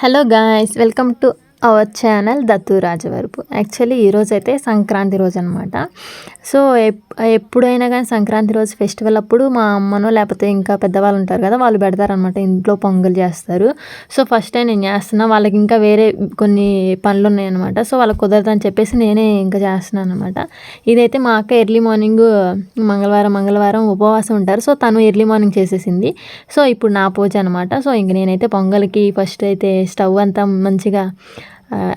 Hello guys welcome to our channel Dattu Rajavarapu. Actually ఈరోజు అయితే సంక్రాంతి రోజు అనమాట సో ఎప్- ఎప్పుడైనా కానీ సంక్రాంతి రోజు ఫెస్టివల్ అప్పుడు మా అమ్మనో లేకపోతే ఇంకా పెద్దవాళ్ళు ఉంటారు కదా వాళ్ళు పెడతారనమాట ఇంట్లో పొంగల్ చేస్తారు. సో ఫస్ట్ టైం నేను చేస్తున్నా. వాళ్ళకి ఇంకా వేరే కొన్ని పనులు ఉన్నాయన్నమాట సో వాళ్ళకి కుదరదని చెప్పేసి నేనే ఇంకా చేస్తున్నాను అనమాట ఇదైతే మా అక్క ఎర్లీ మార్నింగ్ మంగళవారం మంగళవారం ఉపవాసం ఉంటారు. సో తను ఎర్లీ మార్నింగ్ చేసేసింది. సో ఇప్పుడు నా పూజ అనమాట సో ఇంక నేనైతే పొంగల్కి ఫస్ట్ అయితే స్టవ్ అంతా మంచిగా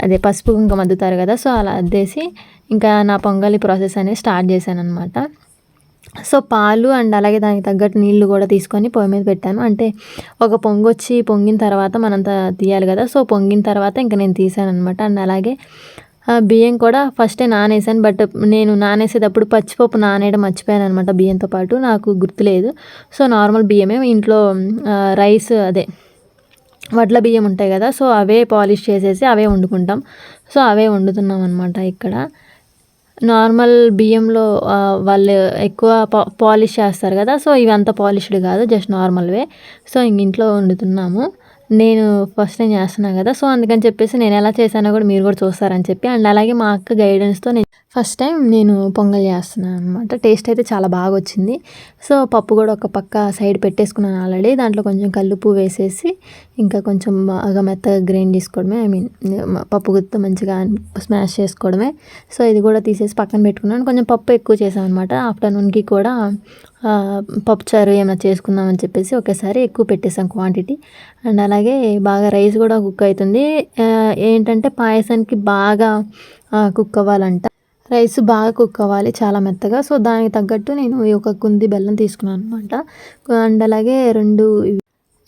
అదే పసుపు ఇంకా మద్దుతారు కదా సో అలా అద్దేసి ఇంకా నా పొంగలి ప్రాసెస్ అనేది స్టార్ట్ చేశాను అనమాట సో పాలు అండ్ అలాగే దానికి తగ్గట్టు నీళ్ళు కూడా తీసుకొని పొయ్యి మీద పెట్టాను. అంటే ఒక పొంగు వచ్చి పొంగిన తర్వాత మనంత తీయాలి కదా సో పొంగిన తర్వాత ఇంకా నేను తీసాను అనమాట అండ్ అలాగే బియ్యం కూడా ఫస్టే నానేసాను బట్ నేను నానేసేటప్పుడు పచ్చిపప్పు నానేయడం మర్చిపోయాను అనమాట బియ్యంతో పాటు నాకు గుర్తులేదు. సో నార్మల్ బియ్యమే ఇంట్లో రైస్ అదే వడ్ల బియ్యం ఉంటాయి కదా సో అవే పాలిష్ చేసేసి అవే వండుకుంటాం. సో అవే వండుతున్నాం అనమాట ఇక్కడ. నార్మల్ బియ్యంలో వాళ్ళు ఎక్కువ పా పాలిష్ చేస్తారు కదా సో ఇవి అంత పాలిష్డ్ కాదు జస్ట్ నార్మల్వే సో ఇంక ఇంట్లో వండుతున్నాము. నేను ఫస్ట్ టైం చేస్తున్నాను కదా సో అందుకని చెప్పేసి నేను ఎలా చేశానో కూడా మీరు కూడా చూస్తారని చెప్పి అండ్ అలాగే మా అక్క గైడెన్స్తో నేను ఫస్ట్ టైం నేను పొంగల్ చేస్తున్నాను అనమాట టేస్ట్ అయితే చాలా బాగా వచ్చింది సో పప్పు కూడా ఒక పక్క సైడ్ పెట్టేసుకున్నాను ఆల్రెడీ. దాంట్లో కొంచెం కల్లుపు వేసేసి ఇంకా కొంచెం బాగా మెత్తగా గ్రైండ్ చేసుకోవడమే ఐ మీన్ పప్పు గుత్త మంచిగా స్మాష్ చేసుకోవడమే. సో ఇది కూడా తీసేసి పక్కన పెట్టుకున్నాను. కొంచెం పప్పు ఎక్కువ చేసాం అనమాట ఆఫ్టర్నూన్కి కూడా ఆ, పప్పు చారు ఏమైనా చేసుకుందాం అని చెప్పేసి ఒకేసారి ఎక్కువ పెట్టేసాం క్వాంటిటీ. అండ్ అలాగే బాగా రైస్ కూడా కుక్ అవుతుంది. ఏంటంటే పాయసానికి బాగా కుక్ అవ్వాలంట. రైస్ బాగా కుక్ అవ్వాలి చాలా మెత్తగా. సో దానికి తగ్గట్టు నేను ఈ ఒక కుంది బెల్లం తీసుకున్నాను అనమాట అండ్ అలాగే రెండు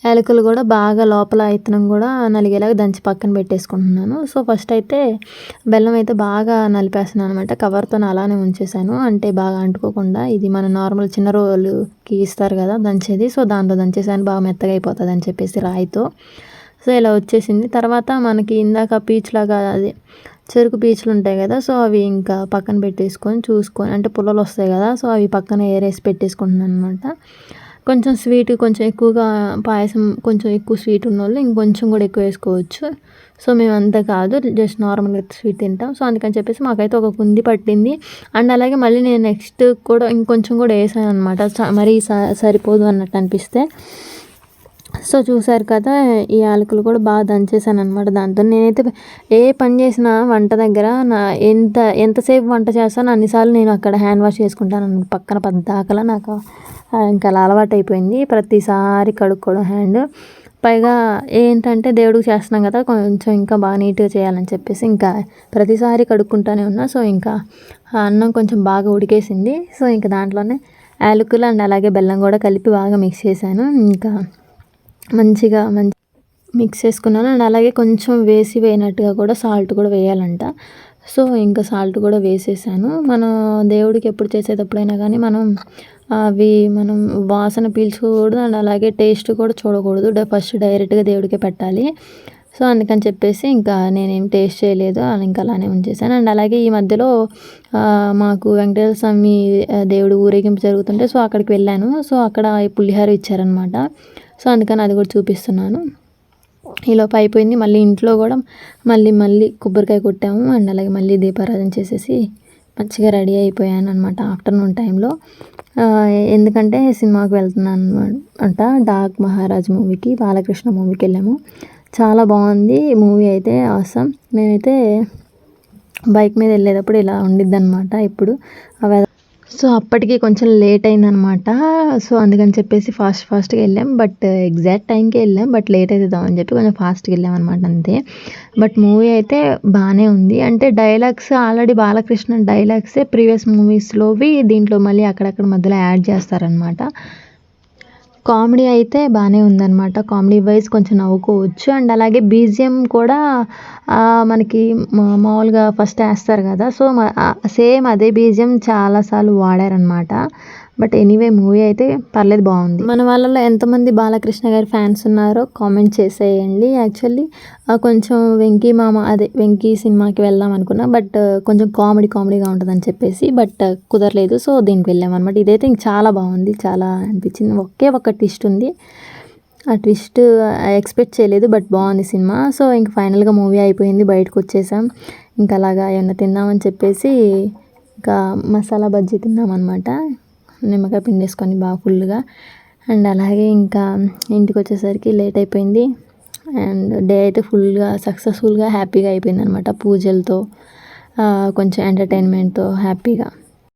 యాలకులు కూడా బాగా లోపల ఇత్తనం కూడా నలిగేలాగా దంచి పక్కన పెట్టేసుకుంటున్నాను. సో ఫస్ట్ అయితే బెల్లం అయితే బాగా నలిపేస్తున్నాను అనమాట కవర్తో అలానే ఉంచేసాను అంటే బాగా అంటుకోకుండా ఇది మన నార్మల్ చిన్న రోలుకి ఇస్తారు కదా దంచేది. సో దాంతో దంచేసాను. బాగా మెత్తగా అయిపోతుంది అని చెప్పేసి రాయితో. సో ఇలా వచ్చేసింది. తర్వాత మనకి ఇందాక పీచ్ లాగా అది చెరుకు పీచులు ఉంటాయి కదా సో అవి ఇంకా పక్కన పెట్టేసుకొని చూసుకొని అంటే పుల్లలు వస్తాయి కదా సో అవి పక్కన ఏరేసి పెట్టేసుకుంటున్నాను అనమాట కొంచెం స్వీట్ కొంచెం ఎక్కువగా పాయసం కొంచెం ఎక్కువ స్వీట్ ఉన్న వాళ్ళు ఇంకొంచెం కూడా ఎక్కువ వేసుకోవచ్చు. సో మేము అంతా కాదు జస్ట్ నార్మల్గా స్వీట్ తింటాం. సో అందుకని చెప్పేసి మాకైతే ఒక కుంది పట్టింది. అండ్ అలాగే మళ్ళీ నేను నెక్స్ట్ కూడా ఇంకొంచెం కూడా వేసాను అనమాట మరీ స- సరిపోదు అన్నట్టు అనిపిస్తే. సో చూసారు కదా ఈ యాలకులు కూడా బాగా దంచేసాను అనమాట దాంతో. నేనైతే ఏ పని చేసినా వంట దగ్గర నా ఎంత ఎంతసేపు వంట చేస్తానో అన్నిసార్లు నేను అక్కడ హ్యాండ్ వాష్ చేసుకుంటాను. పక్కన పద్దాకలా నాకు ఇంకా అలా అలవాటు అయిపోయింది. ప్రతిసారి కడుక్కోవడం హ్యాండ్. పైగా ఏంటంటే దేవుడికి చేస్తున్నాం కదా కొంచెం ఇంకా బాగా నీట్గా చేయాలని చెప్పేసి ఇంకా ప్రతిసారి కడుక్కుంటానే ఉన్నా. సో ఇంకా అన్నం కొంచెం బాగా ఉడికేసింది. సో ఇంకా దాంట్లోనే యాలకులు అండ్ అలాగే బెల్లం కూడా కలిపి బాగా మిక్స్ చేశాను. ఇంకా మంచిగా మంచి మిక్స్ చేసుకున్నాను. అండ్ అలాగే కొంచెం వేసి వేయనట్టుగా కూడా సాల్ట్ కూడా వేయాలంట. సో ఇంకా సాల్ట్ కూడా వేసేసాను. మనం దేవుడికి ఎప్పుడు చేసేటప్పుడైనా కానీ మనం అవి మనం వాసన పీల్చుకోకూడదు అండ్ అలాగే టేస్ట్ కూడా చూడకూడదు. డ- ఫస్ట్ డైరెక్ట్గా దేవుడికే పెట్టాలి. సో అందుకని చెప్పేసి ఇంకా నేనేం టేస్ట్ చేయలేదు. అని ఇంకా అలానే ఉంచేసాను. అండ్ అలాగే ఈ మధ్యలో మాకు వెంకటేశ్వర స్వామి దేవుడు ఊరేగింపు జరుగుతుంటే సో అక్కడికి వెళ్ళాను. సో అక్కడ పులిహోర పులిహార ఇచ్చారనమాట సో అందుకని అది కూడా చూపిస్తున్నాను. ఈలోపు అయిపోయింది. మళ్ళీ ఇంట్లో కూడా మళ్ళీ మళ్ళీ కొబ్బరికాయ కొట్టాము. అండ్ అలాగే మళ్ళీ దీపారాధన చేసేసి మంచిగా రెడీ అయిపోయాను అనమాట ఆఫ్టర్నూన్ టైంలో. ఎందుకంటే సినిమాకి వెళ్తున్నాను అంట డాక్ మహారాజ్ మూవీకి బాలకృష్ణ మూవీకి వెళ్ళాము. చాలా బాగుంది. మూవీ అయితే అవసరం నేనైతే బైక్ మీద వెళ్ళేటప్పుడు ఇలా ఉండిద్ది అనమాట ఇప్పుడు అవి సో అప్పటికి కొంచెం లేట్ అయిందనమాట. సో అందుకని చెప్పేసి ఫాస్ట్ ఫాస్ట్గా వెళ్ళాం. బట్ ఎగ్జాక్ట్ టైంకి వెళ్ళాం. బట్ లేట్ అవుతుందామని చెప్పి కొంచెం ఫాస్ట్గా వెళ్ళాం అనమాట అంతే. బట్ మూవీ అయితే బాగానే ఉంది. అంటే డైలాగ్స్ ఆల్రెడీ బాలకృష్ణ డైలాగ్సే ప్రీవియస్ మూవీస్లోవి దీంట్లో మళ్ళీ అక్కడక్కడ మధ్యలో యాడ్ చేస్తారనమాట కామెడీ అయితే బాగానే ఉందన్నమాట. కామెడీ వైజ్ కొంచెం నవ్వుకోవచ్చు. అండ్ అలాగే బీజిఎం కూడా మనకి మా- మామూలుగా ఫస్ట్ వేస్తారు కదా. సో సేమ్ అదే బీజిఎం చాలాసార్లు వాడారనమాట బట్ ఎనీవే మూవీ అయితే పర్లేదు బాగుంది. మన వాళ్ళలో ఎంతమంది బాలకృష్ణ గారి ఫ్యాన్స్ ఉన్నారో కామెంట్ చేసేయండి. యాక్చువల్లీ కొంచెం వెంకీ మామ అదే వెంకీ సినిమాకి వెళ్దాం అనుకున్నా బట్ కొంచెం కామెడీ కామెడీగా ఉంటుందని చెప్పేసి బట్ కుదరలేదు. సో దీనికి వెళ్ళామన్నమాట. ఇదైతే ఇంక చాలా బాగుంది చాలా అనిపించింది. ఒకే ఒక ట్విస్ట్ ఉంది. ఆ ట్విస్ట్ ఎక్స్పెక్ట్ చేయలేదు బట్ బాగుంది సినిమా. సో ఇంక ఫైనల్గా మూవీ అయిపోయింది బయటకు వచ్చేసాం. ఇంకా అలాగా ఏమన్నా తిందామని చెప్పేసి ఇంకా మసాలా బజ్జీ తిన్నామన్నమాట. నిమ్మకాయ పిండేసుకొని బాగా ఫుల్గా. అండ్ అలాగే ఇంకా ఇంటికి వచ్చేసరికి లేట్ అయిపోయింది. అండ్ డే అయితే ఫుల్గా సక్సెస్ఫుల్గా హ్యాపీగా అయిపోయింది అనమాట పూజలతో కొంచెం ఎంటర్టైన్మెంట్తో హ్యాపీగా.